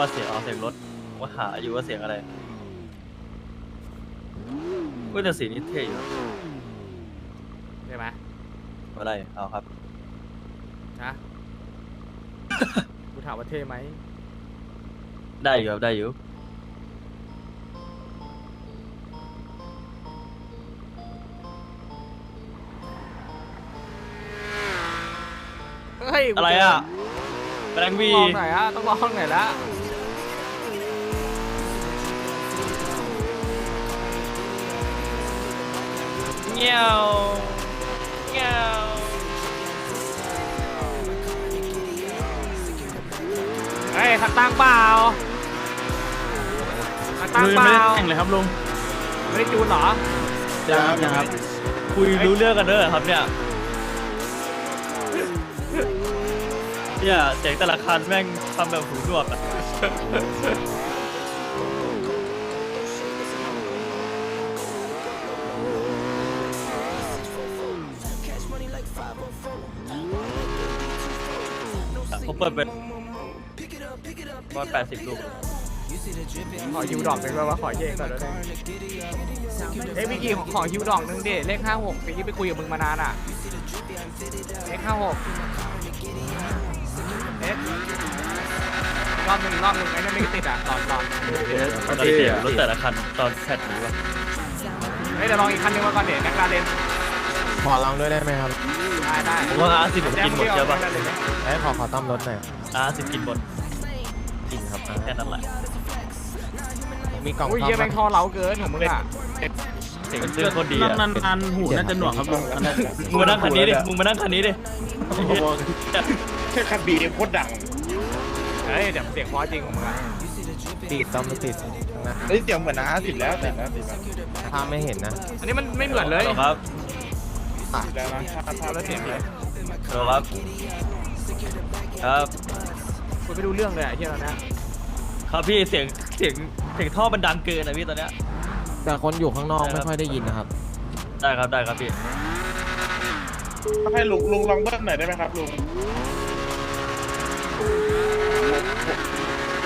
ว่าเสียงอ๋อเสียงรถผมว่าหาอยู่ว่าเสียงอะไรเว้ยแต่สีนี้เท่อยู่นะใช่ไหมอะไรเอาครับนะกูถามว่าเท่ไหมได้อยู่ครับได้อยู่ เฮ้ยกูอะไรเจอะแบงค์ต้วีองลองหน่อยอะต้องลองหน่อยละ เงี้ยวเงี้ยวเฮ้ยขัดตังเปล่าขัดตังลุงเปยังไม่ล่าได้แต่งเลยครับลุงไม่ได้จูนเหรอยังครับยังครับ คุยรู้เรื่องกันเด้อครับเนี่ยเนี่ยเสียงแต่ละคันแม่งทำแบบหูหนวกอะ เปิดเป็นประมาณแปดสิบลูกขอฮิวดอกหนึ่งด้วยวะขอเย่ก่อนด้วยเฮ้ยพี่กีขอฮิวดอกหนึ่งดิเลขห้าหกปีที่ไปคุยกับมึงมานานอะเลขห้าหกเอ๊ะรอบหนึ่งรอบหนึ่งไอ้นั่นไม่ติดอะตอนตอนตอนนี้เสียงรถแต่ละคันตอนแพทนี้วะเฮ้ยเดี๋ยวลองอีกคันหนึงมาก่อนเดี๋ยวนักการเล่น ขอลองด้วยได้ไหมครับได้ได้ผมว่าอาร์สิบผมกินหมดเยอะปะไอ้ยขอขอต้อมรถหน่อยอาร์สิบกินหมดจริงครับแค่นั้นแหละผมมีกล่องอุ้ยซ่อมเยี่ยแม่งปะท่อเล้าเกินของมึงอะเสียงซื้อโคนดีอะนั่นอันหูน่าจะหนวกครับลุงอันนั้นมึงมานั่งคันนี้ดิมึงมานั่งคันนี้ดิแค่คันบีเอ็มโคตรดังเฮ้ยเดี๋ยวเสียงเพราะจริงของมึงอะติดต้อมไม่ติดนะเฮ้ยเสียงเหมือนนะติดแล้วติดแล้วติดแล้วถ้าไม่เห็นนะ อันนี้มันไม่เหมือนเลยหรอครับติด แล้วนะถ้าถ้าแล้วเสียงเลยหรอครับครับคุยไม่รู้เรื่องเลยอะที่เราเนี้ยครับพี่เสียงเสียงเสียงท่อมันดังเกินนะพี่ตอนเนี้ย แต่คนอยู่ข้างนอกไม่ค่อยได้ยินนะครับ ได้ครับได้ครับพี่ถ้าให้ลุงลุงลองเบิ้ลหน่อยได้ไหมครับลุง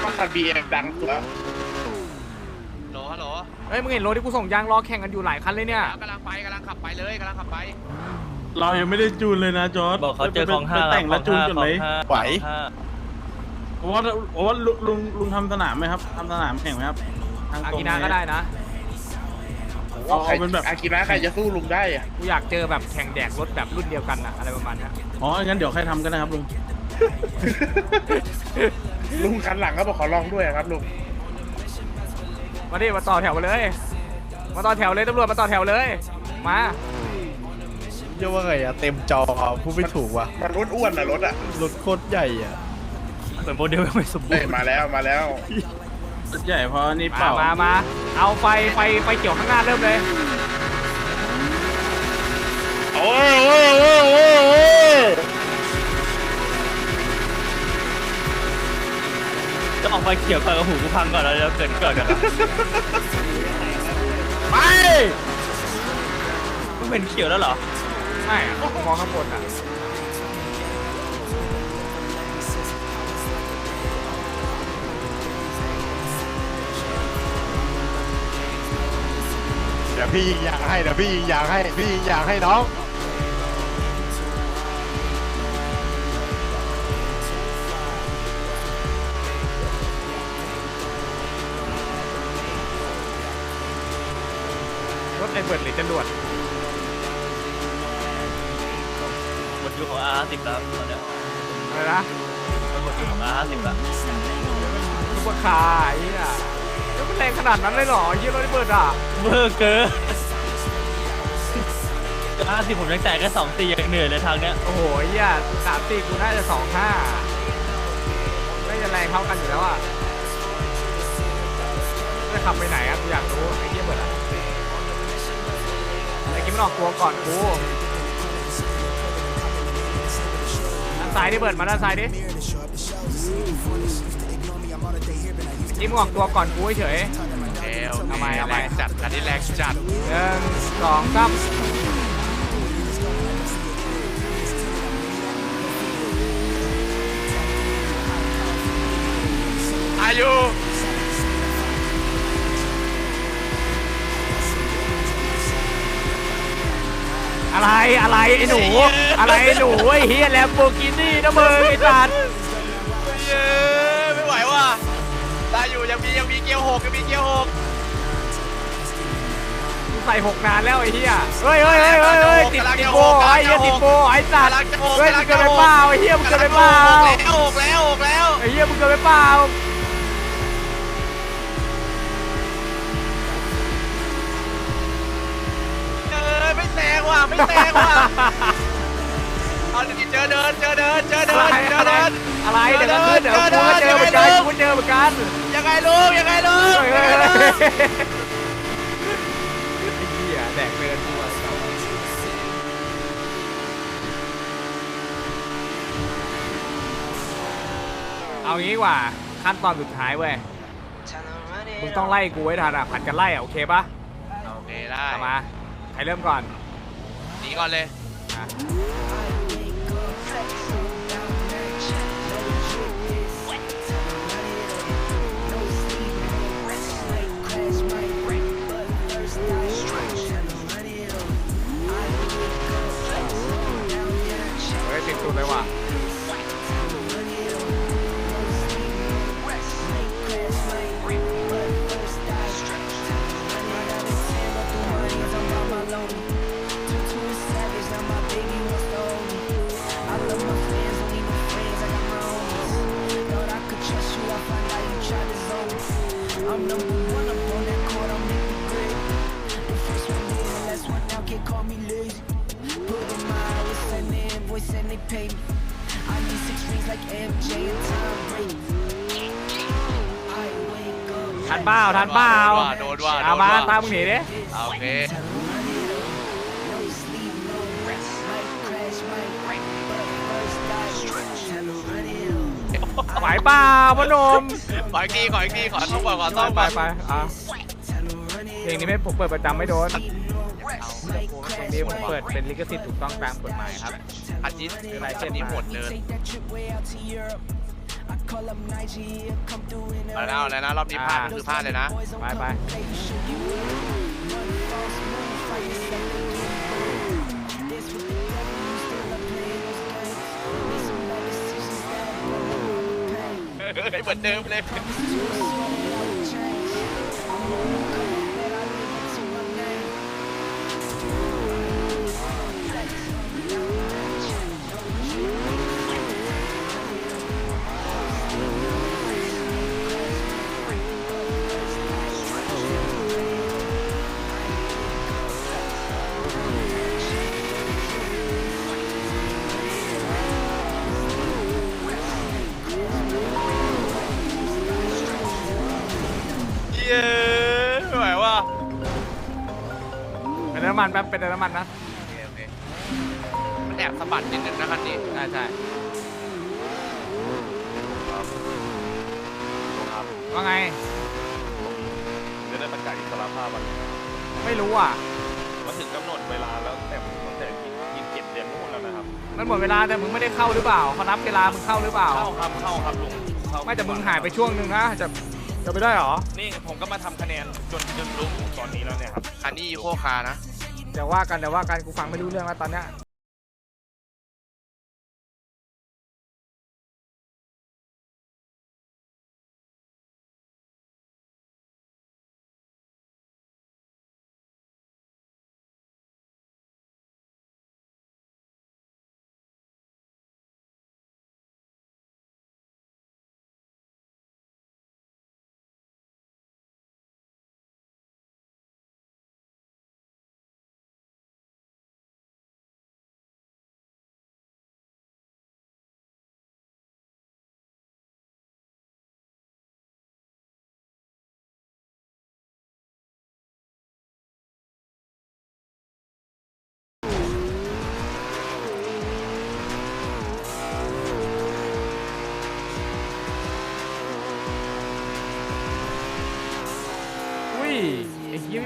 ว่าคันบีเอ็มดังสุดแล้ว ฮ้ยมึงเห็นรถที่กูส่งยางล้อแข่งกันอยู่หลายคันเลยเนี่ย กำลังไปกำลังขับไปเลยกำลังขับไป เรายังไม่ได้จูนเลยนะจอร์ดบอกเขาเจอของห้าไปแต่งแล้วจูนกันไหมไหวผมว่าผมว่าลุงลุงลุงทำสนามไหมครับทำสนามแข่งไหมครับทางอาตรงกินาก็ได้นะเอาใครเอาเป็นแบบอากินะใครจะสู้ลุงได้อะกูอยากเจอแบบแข่งแดกรถแบบรุ่นเดียวกันอะอะไรประมาณเนี้ยอ๋องั้นเดี๋ยวใครทำกันนะครับลุงลุงคันหลังก็บอกขอลองด้วยอะครับลุง มาดิมาต่อแถวเลย มาต่อแถวเลยตำรวจมาต่อแถวเลย มาเรียกว่าไงอะเต็มจอพูดไม่ถูกว่ะมันอ้วนๆอะรถอะรถโคตรใหญ่อะเหมือนโมเดลยังไม่สมบูเอ้ยรณ์มาแล้วมาแล้วใหญ่เพราะนี่เปมาล่ามามาเอาไฟไฟไฟเขียวข้างหน้าเริ่มเลยโอ้ยโอ้ยโอ้ยโอ้ย จะออกไฟเขียวก่อนกับหูกูพังก่อนแล้วเดี๋ยวเกิดเกิดกันนะไปมันเป็นเขียวแล้วเหรอ ไม่อะมองข้างบนอะเดี๋ยวพี่ยิงยางให้เดี๋ยวพี่ยิงยางให้พี่ยิงยางให้น้อง ไอ้เบิร์ดหรือจรวดหมดยุคของ R50 แล้วตอนเนี้ยอะไรนะมันหมดยุคของ R50 แล้วรถบนคาไอ้เหี้ยแล้วมันแรงขนาดนั้นเลยเหรอไอ้เหี้ยรถไอ้เบิร์ดอะเบอร์เกอร์ R50 ผมยังแตกแค่สองตียังเหนื่อยเลยทางเนี้ยโอ้โหไอ้เหี้ยสามสี่กูน่าจะสองห้าน่าจะแรงเท่ากันอยู่แล้วอะจะขับไปไหนอะกูอยากรู้ไอ้เหี้ยเบิร์ดอะไอ้กิ๊ มันออกตัวก่อนกูด้านซ้ายดิเบิร์ดมาด้านซ้ายดิกิ๊มงออกตัวก่อนกูเฉย เอวทำไมทำไม แรงจัดอันนี้แรงจัดหนึ่งสองสามอายุ ไอ้หนู อะไรไอ้หนูไอ้เฮียแลมโบกินี่นะมึงไอ้สัตว์เย้ไม่ไหวว่ะได้อยู่ยังมียังมีเกียวหกยังมีเกียวหกกูใส่หกนานแล้วไอ้เฮียเฮ้ยเฮ้ยเฮ้ยเฮ้ยเฮ้ยติดติดโบไอ้เฮียติดโบไอ้สัตว์กำลังจะหกเฮ้ยมึงเกินไปเปล่าไอ้เฮียมึงเกินไปเปล่าแล้วหกแล้วหกแล้วไอ้เฮียมึงเกินไปเปล่า ไม่แซงว่ะเอาดิเจอเดินเจอเดินเจอเดิอะไรนเจอเดินอะไรเดี๋ยวก็ขึ้นเดี๋ยวกูก็เจอเหมือนกันกูก็เจอเหมือนกันยังไงลูกยังไงลูกเฮ้ยเฮ้ยเฮ้ยไอ้เหี้ยแดกเดินตัวเอางี้ดีกว่าขั้นตอนสุดท้ายเว้ยมึงต้องไล่กูให้ทันอะผัดกันไล่อะโอเคปะโอเคได้เอามาใครเริ่มก่อน หนีก่อนเลย I'm number one up on that court, I'm in the grid. The first one in, the last one out, can't call me lazy. Put in my hours, send the invoice and they pay me. I need six rings like MJ and Tom Brady. I wake up. ทันเปล่าทันเปล่า โดนว่ะโดนว่ะ เอามาตามมึงหนีดิ โอเค No ไหวเปล่าพอหนมขออีกทีขออีกทีขอต้องก่อนขอไปต้องไปก่อนไปอะ Tell 'em run it เพลงนี้ไม่ผมเปิดประจำไม่โดน up. Might เพลง crash, นี้ผม might เปิดเป็นลิขสิทธิ์ถูกต้องตามกฎหมายครับอันนี้อันนี้หมดเดิน Take that trip way out to Europe. I call up Nigeria, come through in เอาแล้วเอาแล้วนะรอบนี้พลาดก็คือพลาดเลยนะ ไปไป เหมือนเดิมเลย นน้ำมันแป๊บเป็นน้ำมันนะโอเคโอเคมันแอบสะบัดนิดนึงนะคันนี้ใช่ใช่ว่าไงจะได้ประกาศอิสรภาพวันไม่รู้อะ มาถึงกำหนดเวลาแล้วแต่ตั้งแต่ยี่สิบเจ็ดเดือนนู่นแล้วนะครับมันหมดเวลาแต่มึงไม่ได้เข้าหรือเปล่าเขานับเวลามึงเข้าหรือเปล่า เข้าครับเข้าครับลุงเข้าไม่แต่มึงหายไปช่วงหนึ่งนะจะจะไปได้เหรอ นี่ผมก็มาทำคะแนนจนจนรู้ตอนนี้แล้วเนี่ยครับ คันนี้อีโคคาร์นะ เดี๋ยวว่ากันเดี๋ยวว่ากันกูฟังไม่รู้เรื่องแล้วตอนเนี้ย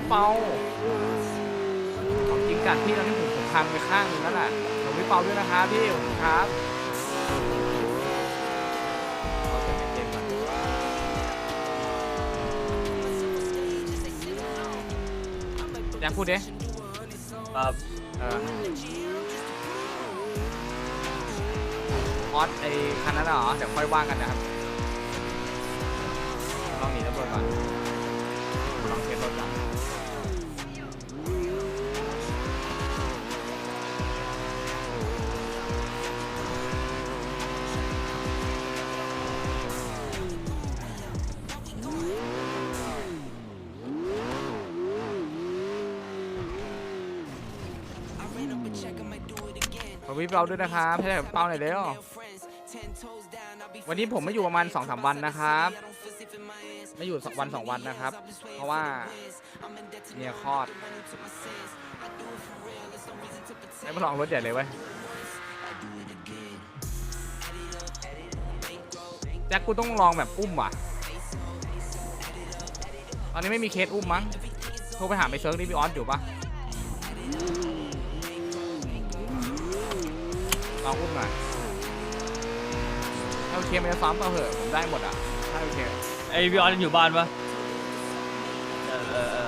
เปาของจริงกัดพี่ตอนนี้ผมผมพังไปข้างหนึงแล้วแหละผมพี่เปาด้วยนะครับพี่ขอบคุณครับเอาแต่ไม่เจ็บก่อนอยากพูดดิครับเออออสไอ้คันนั้นน่ะเหรอเดี๋ยวค่อยว่างกันนะครับลองหนีตำรวจก่อนลองเทสรถก่อน วิบเราด้วยนะครับให้ผมเป้าหน่อยเร็ววันนี้ผมไม่อยู่ประมาณ2อสวันนะครับ ไม่อยู่สองวันสองวันนะครับ เพราะว่าเมียคลอดให้มาลองรถใหญ่เลยเว้ยแจ็คกูต้องลองแบบอุ้มว่ะ ตอนนี้ไม่มีเคสอุ้มมั้ง โทรไปหาไปเซิร์ฟดิพี่ออสอยู่ปะ ลองอุ้มหน่อยถ้าโอเคมันจะซ้อมก็เหอะผมได้หมดอะถ้าโอเคไอวิออนอยู่บ้านปะเออเออเออ